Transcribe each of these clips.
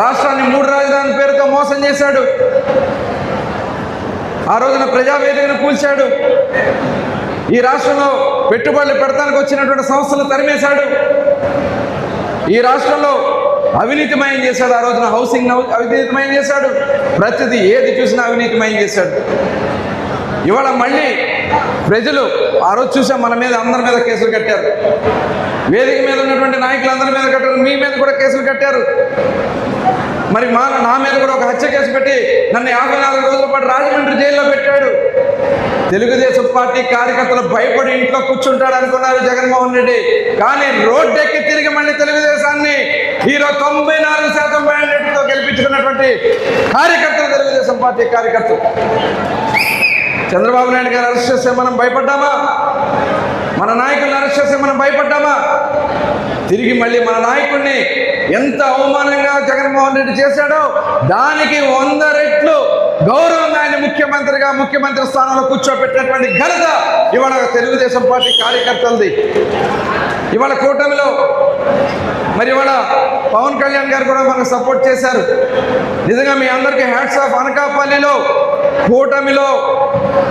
రాష్ట్రాన్ని మూడు రాజధాని పేరుతో మోసం చేశాడు. ఆ రోజున ప్రజావేదికను కూల్చాడు. ఈ రాష్ట్రంలో పెట్టుబడులు పెడతానికి వచ్చినటువంటి సంస్థలు తరిమేశాడు. ఈ రాష్ట్రంలో అవినీతిమయం చేశాడు. ఆ రోజున హౌసింగ్ అవినీతిమయం చేశాడు. ప్రతిదీ ఏది చూసినా అవినీతిమయం చేశాడు. ఇవాళ మళ్ళీ ప్రజలు ఆ రోజు చూసాం మన మీద అందరి మీద కేసులు కట్టారు. వేదిక మీద ఉన్నటువంటి నాయకులు అందరి మీద కట్టారు మీ మీద కూడా కేసులు కట్టారు. మరి మా నా మీద కూడా ఒక హత్య కేసు పెట్టి నన్ను యాభై నాలుగు రోజుల పాటు రాజమండ్రి జైల్లో పెట్టాడు. తెలుగుదేశం పార్టీ కార్యకర్తలు భయపడి ఇంట్లో కూర్చుంటాడు అనుకున్నారు జగన్మోహన్ రెడ్డి. కానీ రోడ్డెక్కి తిరిగి మళ్ళీ తెలుగుదేశాన్ని ఈరోజు తొంభై నాలుగు శాతం మ్యాండేట్తో గెలిపించుకున్నటువంటి కార్యకర్తలు తెలుగుదేశం పార్టీ కార్యకర్తలు. చంద్రబాబు నాయుడు గారు అరెస్ట్ చేస్తే మనం భయపడ్డామా? మన నాయకులను అరెస్ట్ చేస్తే మనం భయపడ్డామా? తిరిగి మళ్ళీ మన నాయకుడిని ఎంత అవమానంగా జగన్మోహన్ రెడ్డి చేశాడో దానికి వంద రెట్లు గౌరవం ఆయన ముఖ్యమంత్రిగా ముఖ్యమంత్రి స్థానంలో కూర్చోబెట్టినటువంటి ఘనత ఇవాళ తెలుగుదేశం పార్టీ కార్యకర్తలది. ఇవాళ కూటమిలో మరి ఇవాళ పవన్ కళ్యాణ్ గారు కూడా మనకు సపోర్ట్ చేశారు. నిజంగా మీ అందరికీ హ్యాట్స్ ఆఫ్ అనకాపల్లిలో కూటమిలో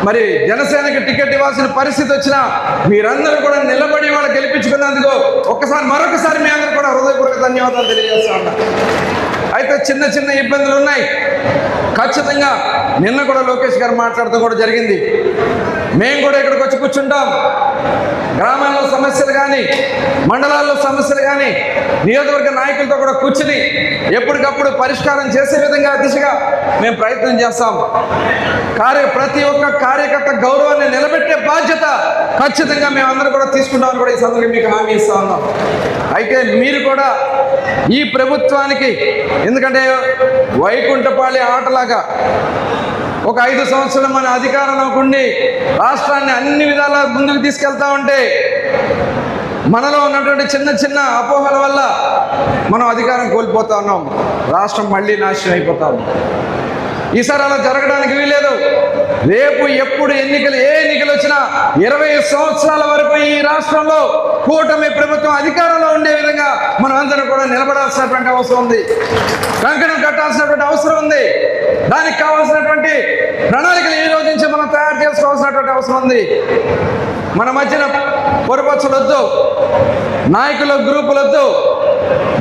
మరి జనసేనకి టికెట్ ఇవ్వాల్సిన పరిస్థితి వచ్చినా మీరందరూ కూడా నిలబడి వాళ్ళు గెలిపించుకున్నందుకు ఒక్కసారి మరొకసారి మీ అందరూ కూడా హృదయపూర్వక ధన్యవాదాలు తెలియజేస్తా ఉన్నా. అయితే చిన్న చిన్న ఇబ్బందులు ఉన్నాయి. ఖచ్చితంగా నిన్న కూడా లోకేష్ గారు మాట్లాడటం కూడా జరిగింది. మేము కూడా ఇక్కడికి వచ్చి కూర్చుంటాం. గ్రామాల్లో సమస్యలు కానీ మండలాల్లో సమస్యలు కానీ నియోజకవర్గ నాయకులతో కూడా కూర్చుని ఎప్పటికప్పుడు పరిష్కారం చేసే విధంగా దిశగా మేము ప్రయత్నం చేస్తాం. కార్య ప్రతి ఒక్క కార్యకర్త గౌరవాన్ని నిలబెట్టే బాధ్యత ఖచ్చితంగా మేమందరం కూడా తీసుకుంటామని కూడా ఈ సందర్భంగా మీకు హామీ ఇస్తా ఉన్నాం. అయితే మీరు కూడా ఈ ప్రభుత్వానికి ఎందుకంటే వైకుంఠపాళి ఆటలాగా ఒక ఐదు సంవత్సరాలు మన అధికారంలో ఉండి రాష్ట్రాన్ని అన్ని విధాలా ముందుకు తీసుకెళ్తా ఉంటే మనలో ఉన్నటువంటి చిన్న చిన్న అపోహల వల్ల మనం అధికారం కోల్పోతా ఉన్నాం. రాష్ట్రం మళ్ళీ నాశనం అయిపోతా ఉంది. ఈసారి అలా జరగడానికి వీలేదు రేపు ఎప్పుడు ఎన్నికలు ఏ ఎన్నికలు వచ్చినా ఇరవై సంవత్సరాల వరకు ఈ రాష్ట్రంలో కూటమి ప్రభుత్వం అధికారంలో ఉండే విధంగా మనం అందరం కూడా నిలబడాల్సినటువంటి అవసరం ఉంది. కంకణం కట్టాల్సినటువంటి అవసరం ఉంది. దానికి కావాల్సినటువంటి ప్రణాళికలు ఈ రోజు నుంచి మనం తయారు చేసుకోవాల్సినటువంటి అవసరం ఉంది. మన మధ్యన పొరపచ్చలొద్దు నాయకుల గ్రూపులొద్దు.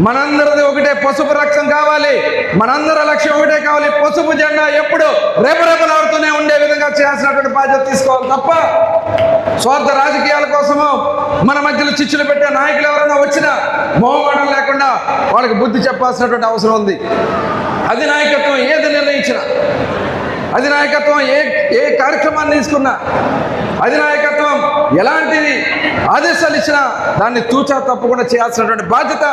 మనందరిది ఒకటే పసుపు రక్తం కావాలి. మనందరి లక్ష్యం ఒకటే కావాలి. పసుపు జెండా ఎప్పుడు రేపరేపలాడుతూనే ఉండే విధంగా చేయాల్సినటువంటి బాధ్యత తీసుకోవాలి తప్ప స్వార్థ రాజకీయాల కోసము మన మధ్యలో చిచ్చులు పెట్టే నాయకులు ఎవరైనా వచ్చినా మొహమాటం లేకుండా వాళ్ళకి బుద్ధి చెప్పాల్సినటువంటి అవసరం ఉంది. అధినాయకత్వం ఏది నిర్ణయించిన అధినాయకత్వం ఏ ఏ కార్యక్రమాన్ని తీసుకున్నా అధినాయక ఎలాంటిది ఆదేశాలు ఇచ్చినా దాన్ని తూచా తప్పకుండా చేయాల్సినటువంటి బాధ్యత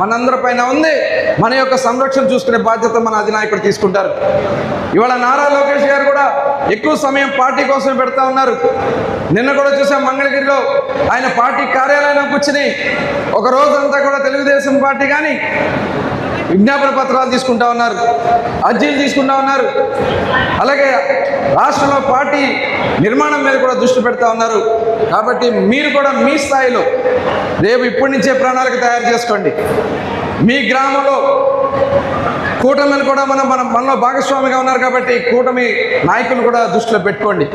మనందరిపైన ఉంది. మన యొక్క సంరక్షణ చూసుకునే బాధ్యత మన అధినాయకుడు తీసుకుంటారు. ఇవాళ నారా లోకేష్ గారు కూడా ఎక్కువ సమయం పార్టీ కోసం పెడతా ఉన్నారు. నిన్న కూడా చూసాం మంగళగిరిలో ఆయన పార్టీ కార్యాలయంలో కూర్చుని ఒక రోజంతా కూడా తెలుగుదేశం పార్టీ కానీ విజ్ఞాపన పత్రాలు తీసుకుంటా ఉన్నారు అర్జీలు తీసుకుంటా ఉన్నారు. అలాగే రాష్ట్రంలో పార్టీ నిర్మాణం మీద కూడా దృష్టి పెడతా ఉన్నారు. కాబట్టి మీరు కూడా మీ స్థాయిలో రేపు ఇప్పటి నుంచే ప్రణాళిక తయారు చేసుకోండి. మీ గ్రామంలో కూటమిని కూడా మనం మనం మనలో భాగస్వామిగా ఉన్నారు కాబట్టి కూటమి నాయకులు కూడా దృష్టిలో పెట్టుకోండి.